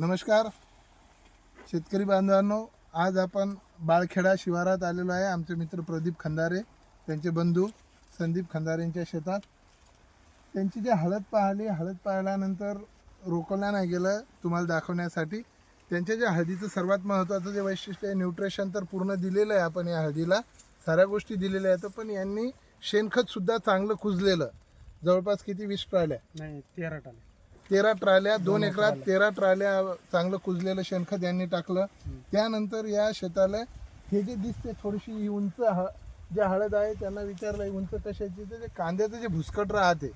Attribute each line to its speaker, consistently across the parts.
Speaker 1: नमस्कार. शेतकरी बांधवांनो आज आपण बाळखेडा शिवारात आलेलो आहे. आमचे मित्र प्रदीप खंदारे त्यांचे बंधू संदीप खंदारेंच्या शेतात. त्यांची जी हळद पाहिली हळद पाहिल्यानंतर रोखवल्या नाही गेलं तुम्हाला दाखवण्यासाठी. त्यांच्या ज्या हळदीचं सर्वात महत्त्वाचं जे वैशिष्ट्य आहे न्यूट्रिशन तर पूर्ण दिलेलं आहे आपण या हळदीला. साऱ्या गोष्टी दिलेल्या आहेत पण यांनी शेणखतसुद्धा चांगलं कुजलेलं जवळपास किती वीस ट्रायल्या
Speaker 2: नाही तेरा टाले
Speaker 1: तेरा ट्राल्या दोन एकरात तेरा ट्राल्या चांगलं कुजलेलं शेणखत यांनी टाकलं. त्यानंतर या शेताला हे जे दिसते थोडीशी ही उंच ह जे हळद आहे त्यांना विचारलं ही उंच कशाची? तर जे कांद्याचं जे भुसकट राहते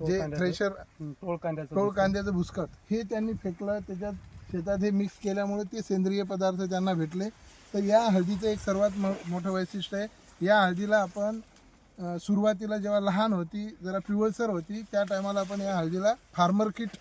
Speaker 1: जे. थ्रेशर
Speaker 2: टोळ कांद्याचं
Speaker 1: टोळ कांद्याचं भुसकट हे त्यांनी फेकलं. त्याच्यात शेतात हे मिक्स केल्यामुळे ते सेंद्रिय पदार्थ त्यांना भेटले. तर या हळदीचं एक सर्वात मोठं वैशिष्ट्य आहे. या हळदीला आपण सुरुवातीला जेव्हा लहान होती जरा पिवळसर होती त्या टायमाला आपण या हळदीला फार्मर किट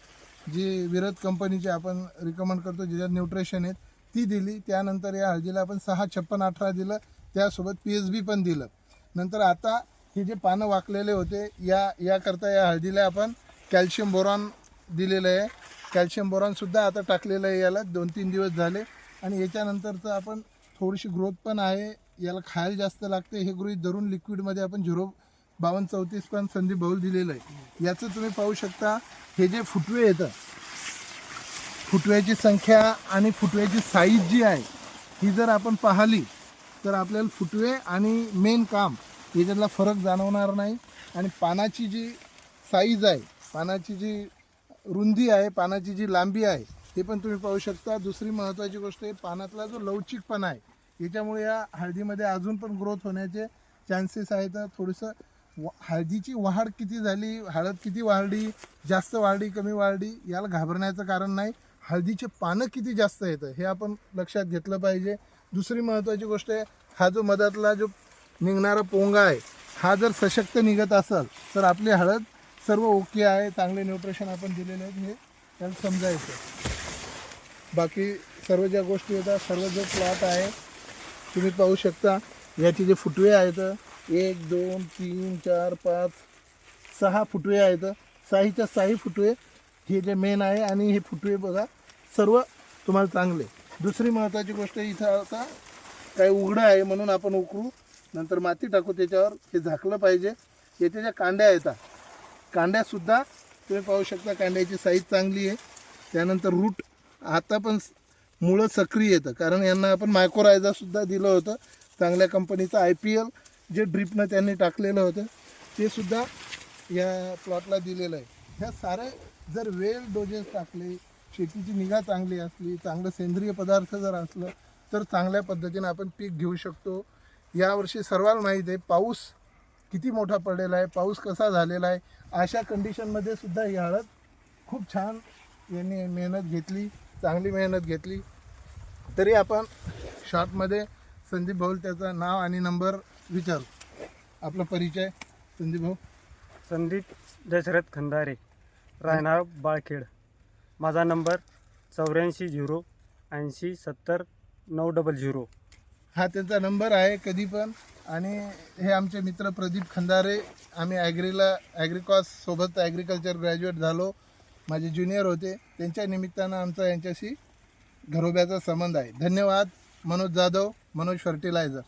Speaker 1: जी विरत कंपनीचे आपण रिकमेंड करतो ज्याच्यात न्यूट्रिशन आहेत ती दिली. त्यानंतर या हळदीला आपण सहा छप्पन अठरा दिलं. त्यासोबत पी एच बी पण दिलं. नंतर आता हे जे पानं वाकलेले होते या याकरता या हळदीला आपण कॅल्शियम बोरॉन दिलेलं आहे. कॅल्शियम बोरॉनसुद्धा आता टाकलेलं आहे याला. दोन तीन दिवस झाले. आणि याच्यानंतरचं आपण थोडीशी ग्रोथ पण आहे. याला खायला जास्त लागते. हे गृहित धरून लिक्विडमध्ये आपण झिरो बावन्न चौतीस पण संधी बहुल दिलेलं आहे. याचं तुम्ही पाहू शकता. हे जे फुटवे येतं फुटव्याची संख्या आणि फुटव्याची साईज जी आहे ही जर आपण पाहिली तर आपल्याला फुटवे आणि मेन काम याच्यातला फरक जाणवणार नाही. आणि पानाची जी साईज आहे पानाची जी रुंदी आहे पानाची जी लांबी आहे हे पण तुम्ही पाहू शकता. दुसरी महत्त्वाची गोष्ट आहे पानातला जो लवचिकपणा आहे याच्यामुळे या हळदीमध्ये अजून पण ग्रोथ होण्याचे चान्सेस आहेत. थोडंसं व हळदीची वाढ किती झाली हळद किती वाढली जास्त वाढली कमी वाढली याला घाबरण्याचं कारण नाही. हळदीचे पानं किती जास्त येतं हे आपण लक्षात घेतलं पाहिजे. दुसरी महत्त्वाची गोष्ट आहे हा जो मधातला जो निघणारा पोंगा आहे हा जर सशक्त निघत असेल तर आपली हळद सर्व ओके आहे. चांगले न्यूट्रिशन आपण दिलेले आहेत हे त्याला समजायचं. बाकी सर्व ज्या गोष्टी येतात सर्व जो प्लॉट आहे तुम्ही पाहू शकता याचे जे फुटवे आहेत एक दोन तीन चार पाच सहा फुटवे आहेत. साहीच्या साही फुटवे हे जे मेन आहे आणि हे फुटवे बघा सर्व तुम्हाला चांगले. दुसरी महत्त्वाची गोष्ट इथं आता काही उघडं आहे म्हणून आपण उकरू नंतर माती टाकू त्याच्यावर. हे झाकलं पाहिजे. येथे ज्या कांड्या येतात कांड्यासुद्धा तुम्ही पाहू शकता कांड्याची साईज चांगली आहे. त्यानंतर रूट आता पण मुळं सक्रिय येतं. कारण यांना आपण मायक्रोरायझासुद्धा दिलं होतं. चांगल्या कंपनीचं आय पी एल जे ड्रिपनं त्यांनी टाकलेलं होतं ते सुद्धा या प्लॉटला दिलेलं आहे. ह्या सारे जर वेल डोजेस टाकले शेतीची निगा चांगली असली चांगलं सेंद्रिय पदार्थ जर असलं तर चांगल्या पद्धतीने आपण पीक घेऊ शकतो. यावर्षी सर्वांना माहीत आहे पाऊस किती मोठा पडलेला आहे पाऊस कसा झालेला आहे अशा कंडिशनमध्ये सुद्धा ही हळद खूप छान यांनी मेहनत घेतली. चांगली मेहनत घेतली. तरी आपण शॉर्टमध्ये संदीप भाऊ त्याचं नाव आणि नंबर विचारू. आपला परिचय संदीप भाऊ.
Speaker 2: संदीप दशरथ खंदारे राहणार बाळखेड. माझा नंबर चौऱ्याऐंशी झिरो ऐंशी सत्तर नऊ डबल झिरो
Speaker 1: हा त्यांचा नंबर आहे कधी पण. आणि हे आमचे मित्र प्रदीप खंदारे आम्ही ॲग्रीला ॲग्रिकॉस सोबत ॲग्रिकल्चर ग्रॅज्युएट झालो. माझे ज्युनियर होते. त्यांच्या निमित्तानं आमचा यांच्याशी घरोब्याचा संबंध आहे. धन्यवाद. मनोज जाधव मनोज फर्टिलायझर